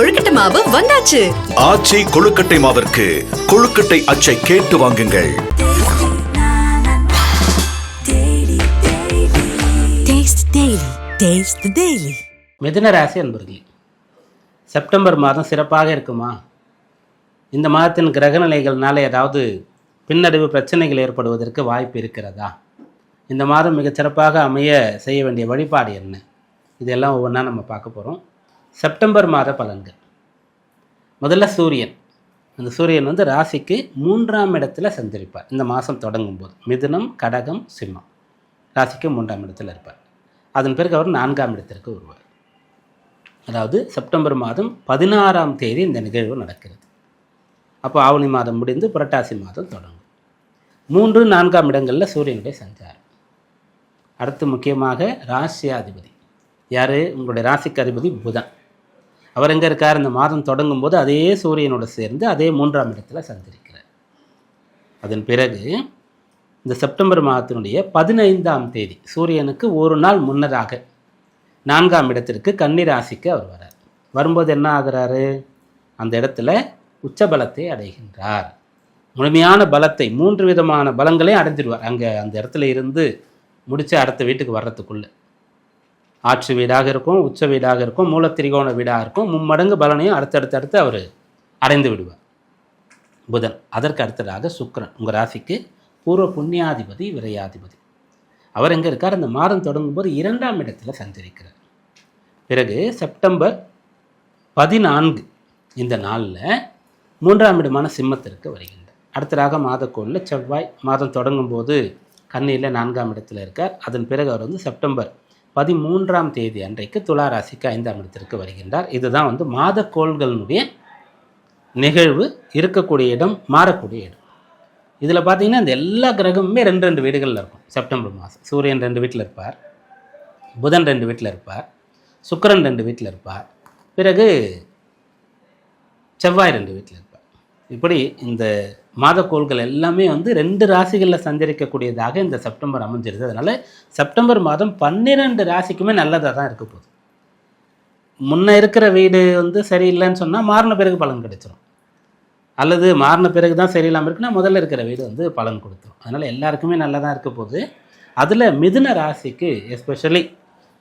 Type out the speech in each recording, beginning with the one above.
கொழுக்கட்டை மாவு வந்தாச்சு. ஆச்சி கொழுக்கட்டை மாவிற்கு கொழுக்கட்டை அச்சை கேட்டு வாங்குங்கள். Taste Daily. Taste the Daily. மிதுன ராசி அன்பர்களே செப்டம்பர் மாதம் சிறப்பாக இருக்குமா? இந்த மாதத்தின் கிரகநிலைகள்னால ஏதாவது பின்னடைவு பிரச்சனைகள் ஏற்படுவதற்கு வாய்ப்பு இருக்கிறதா? இந்த மாதம் மிகச் சிறப்பாக அமைய செய்ய வேண்டிய வழிபாடு என்ன? இதெல்லாம் ஒவ்வொன்றா நம்ம பார்க்க போகிறோம் செப்டம்பர் மாத பலன்கள். முதல்ல சூரியன். அந்த சூரியன் வந்து ராசிக்கு மூன்றாம் இடத்துல சஞ்சரிப்பார். இந்த மாதம் தொடங்கும் போது மிதுனம் கடகம் சிம்மம். ராசிக்கு மூன்றாம் இடத்துல இருப்பார். அதன் பிறகு அவர் நான்காம் இடத்திற்கு வருவார். அதாவது செப்டம்பர் மாதம் பதினாறாம் தேதி இந்த நிகழ்வு நடக்கிறது. அப்போ ஆவணி மாதம் முடிந்து புரட்டாசி மாதம் தொடங்கும். மூன்று நான்காம் இடங்களில் சூரியனுடைய சஞ்சாரம். அடுத்து முக்கியமாக ராசியாதிபதி. யார்? உங்களுடைய ராசிக்கு அதிபதி புதன். அவர் எங்கே இருக்கார்? இந்த மாதம் தொடங்கும் போது அதே சூரியனோட சேர்ந்து அதே மூன்றாம் இடத்துல சந்திருக்கிறார் அதன் பிறகு இந்த செப்டம்பர் மாதத்தினுடைய பதினைந்தாம் தேதி சூரியனுக்கு ஒரு நாள் முன்னதாக நான்காம் இடத்திற்கு கன்னிராசிக்கு அவர் வரார். வரும்போது என்ன ஆகுறாரு? அந்த இடத்துல உச்சபலத்தை அடைகின்றார். முழுமையான பலத்தை மூன்று விதமான பலங்களையும் அடைஞ்சிடுவார் அங்கே அந்த இடத்துல இருந்து முடித்து அடுத்த வீட்டுக்கு வர்றதுக்குள்ளே. ஆட்சி வீடாக இருக்கும் உச்ச வீடாக இருக்கும் மூலத்திரிகோண வீடாக இருக்கும் மும்மடங்கு பலனையும் அடுத்தடுத்து அடுத்து அவர் அடைந்து விடுவார். புதன் அதற்கு அடுத்ததாக சுக்கரன் உங்கள் ராசிக்கு பூர்வ புண்ணியாதிபதி விரையாதிபதி. அவர் எங்கே இருக்கார்? அந்த மாதம் தொடங்கும் போது இரண்டாம் இடத்தில் சஞ்சரிக்கிறார். பிறகு செப்டம்பர் பதினான்கு இந்த நாளில் மூன்றாம் இடமான சிம்மத்திற்கு வருகின்றார். அடுத்ததாக மாதக்கோளில் செவ்வாய் மாதம் தொடங்கும் போது கண்ணியில் நான்காம் இடத்துல இருக்கார். அதன் பிறகு அவர் வந்து செப்டம்பர் பதிமூன்றாம் தேதி அன்றைக்கு துளாராசிக்கு ஐந்தாம் இடத்திற்கு வருகின்றார். இதுதான் வந்து மாத கோள்களினுடைய நிகழ்வு இருக்கக்கூடிய இடம் மாறக்கூடிய இடம். இதில் பார்த்தீங்கன்னா இந்த எல்லா கிரகமுமே ரெண்டு ரெண்டு வீடுகளில் இருக்கும். செப்டம்பர் மாதம் சூரியன் ரெண்டு வீட்டில் இருப்பார் புதன் ரெண்டு வீட்டில் இருப்பார் சுக்கிரன் ரெண்டு வீட்டில் இருப்பார் பிறகு செவ்வாய் ரெண்டு வீட்டில் இருப்பார். இப்படி இந்த மாதக்கோள்கள் எல்லாமே வந்து ரெண்டு ராசிகளில் சஞ்சரிக்கக்கூடியதாக இந்த செப்டம்பர் அமைஞ்சிருது. அதனால் செப்டம்பர் மாதம் பன்னிரெண்டு ராசிக்குமே நல்லதாக தான் இருக்க போகுது. முன்ன இருக்கிற வீடு வந்து சரியில்லைன்னு சொன்னால் மாறின பிறகு பலன் கிடைச்சிரும். அல்லது மாறின பிறகு தான் சரியில்லாமல் இருக்குன்னா முதல்ல இருக்கிற வீடு வந்து பலன் கொடுத்துரும். அதனால் எல்லாருக்குமே நல்லதாக இருக்க போகுது. அதில் மிதுன ராசிக்கு எஸ்பெஷலி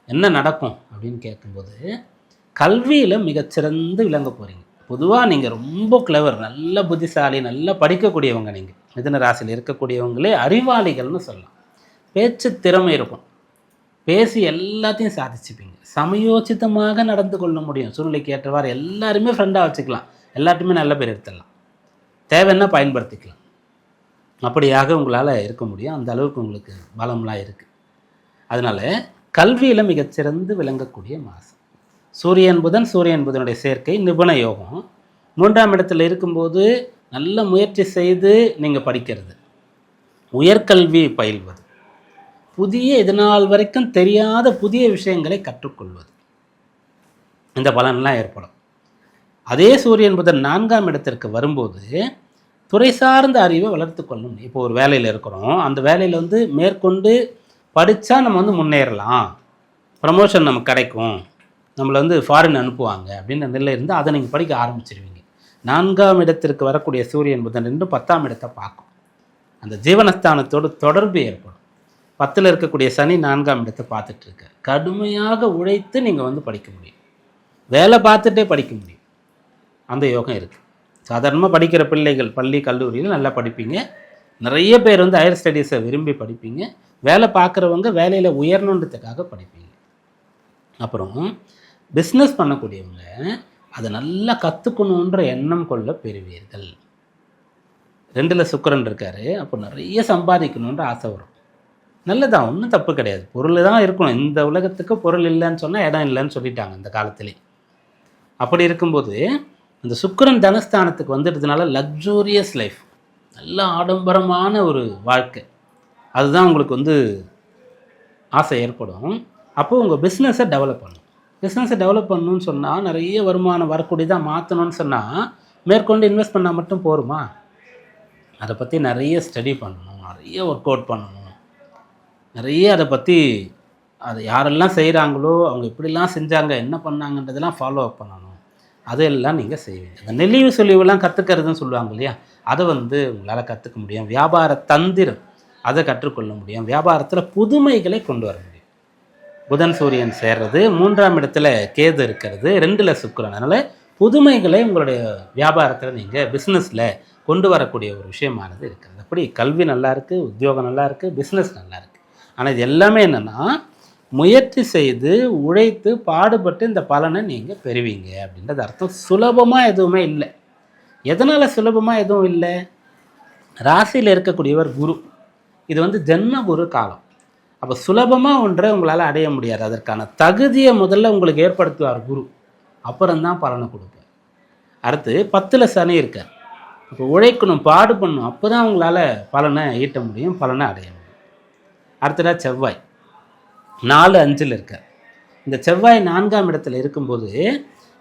என்ன நடக்கும் அப்படின்னு கேட்கும்போது கல்வியில் மிகச்சிறந்து விளங்க போகிறீங்க பொதுவாக நீங்கள் ரொம்ப கிளவர் நல்ல புத்திசாலி நல்லா படிக்கக்கூடியவங்க நீங்கள் மிதன ராசியில் இருக்கக்கூடியவங்களே அறிவாளிகள்னு சொல்லலாம். பேச்சு திறமை இருக்கும். பேசி எல்லாத்தையும் சாதிச்சுப்பீங்க. சமயோசிதமாக நடந்து கொள்ள முடியும். சூழ்நிலைக்கு ஏற்றவாறு எல்லாருமே ஃப்ரெண்டாக வச்சுக்கலாம். எல்லாத்தையுமே நல்ல பேர் எடுத்துடலாம். தேவைன்னா பயன்படுத்திக்கலாம். அப்படியாக உங்களால் இருக்க முடியும். அந்த அளவுக்கு உங்களுக்கு பலம்லாம் இருக்குது அதனால் கல்வியில் மிகச்சிறந்து விளங்கக்கூடிய மாதம் சூரியன் புதன் சூரியன் புதனுடைய சேர்க்கை நிபுண யோகம். மூன்றாம் இடத்துல இருக்கும்போது நல்ல முயற்சி செய்து நீங்கள் படிக்கிறது. உயர்கல்வி பயில்வது. புதிய இதனால் வரைக்கும் தெரியாத புதிய விஷயங்களை கற்றுக்கொள்வது. இந்த பலன்லாம் ஏற்படும். அதே சூரியன் புதன் நான்காம் இடத்திற்கு வரும்போது துறை சார்ந்த அறிவை வளர்த்து கொள்ளணும். இப்போ ஒரு வேலையில் இருக்கிறோம். அந்த வேலையில் வந்து மேற்கொண்டு படித்தா நம்ம வந்து முன்னேறலாம். ப்ரமோஷன் நமக்கு கிடைக்கும். நம்மளை வந்து ஃபாரின் அனுப்புவாங்க அப்படின்ற நிலை இருந்தால் அதை நீங்கள் படிக்க ஆரம்பிச்சிருவீங்க. நான்காம் இடத்திற்கு வரக்கூடிய சூரியன் புதன் என்று பத்தாம் இடத்தை பார்க்கும். அந்த ஜீவனஸ்தானத்தோடு தொடர்பு ஏற்படும். பத்தில் இருக்கக்கூடிய சனி நான்காம் இடத்தை பார்த்துட்டு இருக்க. கடுமையாக உழைத்து நீங்கள் வந்து படிக்க முடியும். வேலை பார்த்துட்டே படிக்க முடியும். அந்த யோகம் இருக்குது சாதாரணமாக படிக்கிற பிள்ளைகள் பள்ளி கல்லூரியில் நல்லா படிப்பீங்க. நிறைய பேர் வந்து ஹையர் ஸ்டடீஸை விரும்பி படிப்பீங்க. வேலை பார்க்குறவங்க வேலையில் உயரணுன்றதுக்காக படிப்பீங்க. அப்புறம் பிஸ்னஸ் பண்ணக்கூடியவங்க அதை நல்லா கற்றுக்கணுன்ற எண்ணம் கொள்ள பெறுவீர்கள். ரெண்டில் சுக்கரன் இருக்காரு அப்போ நிறைய சம்பாதிக்கணுன்ற ஆசை வரும். நல்லதான் ஒன்றும் தப்பு கிடையாது. பொருள் தான் இருக்கணும். இந்த உலகத்துக்கு பொருள் இல்லைன்னு சொன்னால் இடம் இல்லைன்னு சொல்லிட்டாங்க இந்த காலத்திலே. அப்படி இருக்கும்போது அந்த சுக்கரன் தனஸ்தானத்துக்கு வந்துட்டதுனால லக்ஸூரியஸ் லைஃப் நல்ல ஆடம்பரமான ஒரு வாழ்க்கை. அதுதான் உங்களுக்கு வந்து ஆசை ஏற்படும். அப்போது உங்கள் பிஸ்னஸை டெவலப் பண்ணணும் பிஸ்னஸை டெவலப் பண்ணணும்னு சொன்னால் நிறைய வருமானம் வரக்கூடியதாக மாற்றணும்னு சொன்னால் மேற்கொண்டு இன்வெஸ்ட் பண்ணால் மட்டும் போருமா? அதை பற்றி நிறைய ஸ்டடி பண்ணணும் நிறைய ஒர்க் அவுட் பண்ணணும். நிறைய அதை பற்றி அதை யாரெல்லாம் செய்கிறாங்களோ அவங்க எப்படிலாம் செஞ்சாங்க என்ன பண்ணாங்கன்றதெல்லாம் ஃபாலோ அப் பண்ணணும். அதெல்லாம் நீங்கள் செய்வீங்க இந்த நெளிவு சொலிவுலாம் கற்றுக்கிறதுன்னு சொல்லுவாங்க இல்லையா? அதை வந்து உங்களால் கற்றுக்க முடியும். வியாபார தந்திரம் அதை கற்றுக்கொள்ள முடியும். வியாபாரத்தில் புதுமைகளை கொண்டு வரணும் புதன் சூரியன் சேர்றது மூன்றாம் இடத்துல கேது இருக்கிறது ரெண்டில் சுக்கரன். அதனால் புதுமைகளை உங்களுடைய வியாபாரத்தில் நீங்கள் பிஸ்னஸில் கொண்டு வரக்கூடிய ஒரு விஷயமானது இருக்கிறது. அப்படி கல்வி நல்லா இருக்குது உத்தியோகம் நல்லா இருக்குது பிஸ்னஸ் நல்லா இருக்குது ஆனால் இது எல்லாமே என்னென்னா முயற்சி செய்து உழைத்து பாடுபட்டு இந்த பலனை நீங்கள் பெறுவீங்க அப்படின்றது அர்த்தம். சுலபமாக எதுவுமே இல்லை. எதனால் சுலபமாக எதுவும் இல்லை? ராசியில் இருக்கக்கூடியவர் குரு. இது வந்து ஜென்ம குரு காலம். அப்போ சுலபமாக ஒன்றை உங்களால் அடைய முடியாது. அதற்கான தகுதியை முதல்ல உங்களுக்கு ஏற்படுத்துவார் குரு. அப்புறம்தான் பலனை கொடுப்பார். அடுத்து பத்தில் சனி இருக்கார். இப்போ உழைக்கணும் பாடு பண்ணணும் அப்போ தான் உங்களால் பலனை ஈட்ட முடியும் பலனை அடைய முடியும். அடுத்ததாக செவ்வாய். நாலு அஞ்சில் இருக்கார். இந்த செவ்வாய் நான்காம் இடத்துல இருக்கும்போது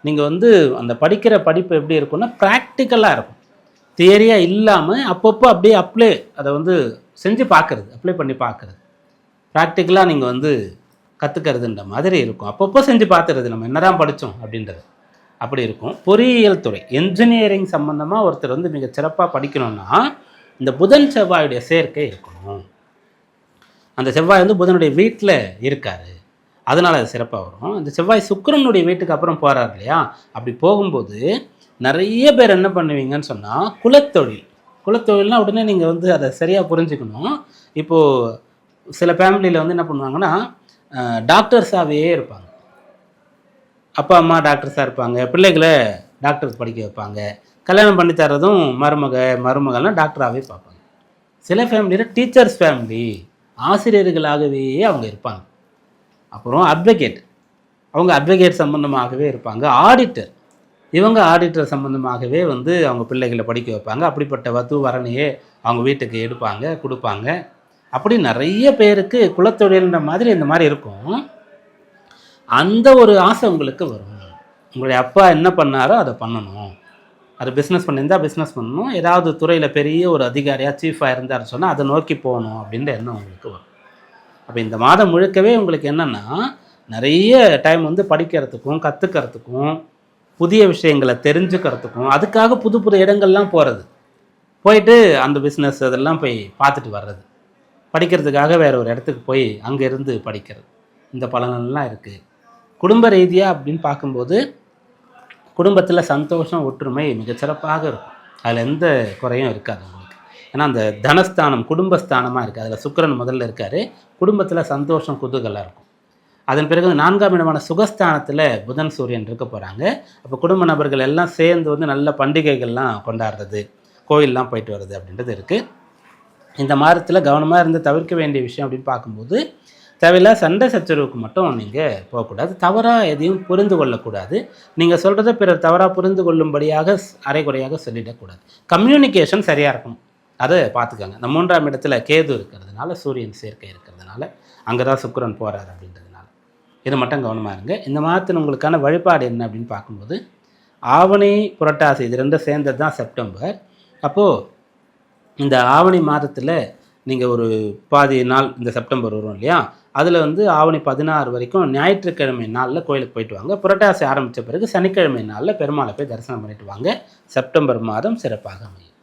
நீங்கள் வந்து அந்த படிக்கிற படிப்பு எப்படி இருக்கும்னா ப்ராக்டிக்கலாக இருக்கும். தியரியாக இல்லாமல் அப்பப்போ அப்படியே அப்ளை அதை வந்து செஞ்சு பார்க்குறது அப்ளை பண்ணி பார்க்குறது. ப்ராக்டிக்கலாக நீங்கள் வந்து கற்றுக்கிறதுன்ற மாதிரி இருக்கும். அப்பப்போ செஞ்சு பார்த்துறது நம்ம என்னதான் படித்தோம் அப்படின்றது. அப்படி இருக்கும். பொறியியல் துறை என்ஜினியரிங் சம்மந்தமாக ஒருத்தர் வந்து மிக சிறப்பாக படிக்கணும்னா இந்த புதன் செவ்வாயுடைய சேர்க்கை இருக்கணும். அந்த செவ்வாய் வந்து புதனுடைய வீட்டில் இருக்காரு. அதனால் அது சிறப்பாக வரும். அந்த செவ்வாய் சுக்கரனுடைய வீட்டுக்கு அப்புறம் போகிறார் இல்லையா? அப்படி போகும்போது நிறைய பேர் என்ன பண்ணுவீங்கன்னு சொன்னால் குலத்தொழில். குலத்தொழில்னா உடனே நீங்கள் வந்து அதை சரியாக புரிஞ்சுக்கணும். இப்போது சில ஃபேமிலியில் வந்து என்ன பண்ணுவாங்கன்னா டாக்டர்ஸாகவே இருப்பாங்க. அப்பா அம்மா டாக்டர்ஸாக இருப்பாங்க. பிள்ளைகளை டாக்டர்ஸ் படிக்க வைப்பாங்க. கல்யாணம் பண்ணி தர்றதும் மருமக மருமகள்லாம் டாக்டராகவே பார்ப்பாங்க. சில ஃபேமிலியில் டீச்சர்ஸ் ஃபேமிலி ஆசிரியர்களாகவே அவங்க இருப்பாங்க. அப்புறம் அட்வொகேட் அவங்க அட்வொகேட் சம்மந்தமாகவே இருப்பாங்க. ஆடிட்டர் இவங்க ஆடிட்டர் சம்மந்தமாகவே வந்து அவங்க பிள்ளைகளை படிக்க வைப்பாங்க. அப்படிப்பட்ட வத்து வரணையே அவங்க வீட்டுக்கு எடுப்பாங்க கொடுப்பாங்க. அப்படி நிறைய பேருக்கு குலத்தொழில்ன்ற மாதிரி இந்த மாதிரி இருக்கும். அந்த ஒரு ஆசை உங்களுக்கு வரும். உங்களுடைய அப்பா என்ன பண்ணாரோ அதை பண்ணணும். அது பிஸ்னஸ் பண்ணியிருந்தால் பிஸ்னஸ் பண்ணணும். ஏதாவது துறையில் பெரிய ஒரு அதிகாரியாக சீஃபாக இருந்தார் சொன்னால் அதை நோக்கி போகணும் அப்படின்ற எண்ணம் உங்களுக்கு வரும். அப்போ இந்த மாதம் முழுக்கவே உங்களுக்கு என்னென்னா நிறைய டைம் வந்து படிக்கிறதுக்கும் கற்றுக்கிறதுக்கும் புதிய விஷயங்களை தெரிஞ்சுக்கிறதுக்கும் அதுக்காக புது புது இடங்கள்லாம் போகிறது போயிட்டு அந்த பிஸ்னஸ் அதெல்லாம் போய் பார்த்துட்டு வர்றது. படிக்கிறதுக்காக வேறு ஒரு இடத்துக்கு போய் அங்கேருந்து படிக்கிறது. இந்த பலனெல்லாம் இருக்குது குடும்ப ரீதியாக அப்படின்னு பார்க்கும்போது குடும்பத்தில் சந்தோஷம் ஒற்றுமை மிகச்சிறப்பாக இருக்கும். அதில் எந்த குறையும் இருக்காது உங்களுக்கு. ஏன்னா அந்த தனஸ்தானம் குடும்பஸ்தானமாக இருக்குது அதில் சுக்கிரன் முதல்ல இருக்கார். குடும்பத்தில் சந்தோஷம் குதுகலாக இருக்கும். அதன் பிறகு வந்து நான்காம் இடமான சுகஸ்தானத்தில் புதன் சூரியன் இருக்க போகிறாங்க அப்போ குடும்ப நபர்கள் எல்லாம் சேர்ந்து வந்து நல்ல பண்டிகைகள்லாம் கொண்டாடுறது கோயிலெலாம் போயிட்டு வர்றது அப்படின்றது இருக்குது இந்த மாதத்தில் கவனமாக இருந்து தவிர்க்க வேண்டிய விஷயம் அப்படின்னு பார்க்கும்போது தேவையில்லாத சண்டை சச்சரவுக்கு மட்டும் நீங்கள் போகக்கூடாது. தவறாக எதையும் புரிந்து கொள்ளக்கூடாது. நீங்கள் சொல்கிறத பிறர் தவறாக புரிந்து கொள்ளும்படியாக அரைகுறையாக சொல்லிடக்கூடாது. கம்யூனிகேஷன் சரியாக இருக்கும். அதை பார்த்துக்கோங்க. இந்த மூன்றாம் இடத்துல கேது இருக்கிறதுனால சூரியன் சேர்க்கை இருக்கிறதுனால அங்கே தான் சுக்கரன் போகிறார் அப்படின்றதுனால. இது மட்டும் கவனமாக இருங்க. இந்த மாதத்தில் உங்களுக்கான வழிபாடு என்ன அப்படின்னு பார்க்கும்போது ஆவணி புரட்டாசி இது ரெண்டும் சேர்ந்தது தான் செப்டம்பர். அப்போது இந்த ஆவணி மாதத்தில் நீங்கள் ஒரு பாதி நாள் இந்த செப்டம்பர் வரும் இல்லையா? அதில் வந்து ஆவணி பதினாறு வரைக்கும் ஞாயிற்றுக்கிழமை நாளில் கோயிலுக்கு போயிட்டு வாங்க. புரட்டாசி ஆரம்பித்த பிறகு சனிக்கிழமை நாளில் பெருமாளை போய் தரிசனம் பண்ணிட்டு வாங்க. செப்டம்பர் மாதம் சிறப்பாக அமையும்.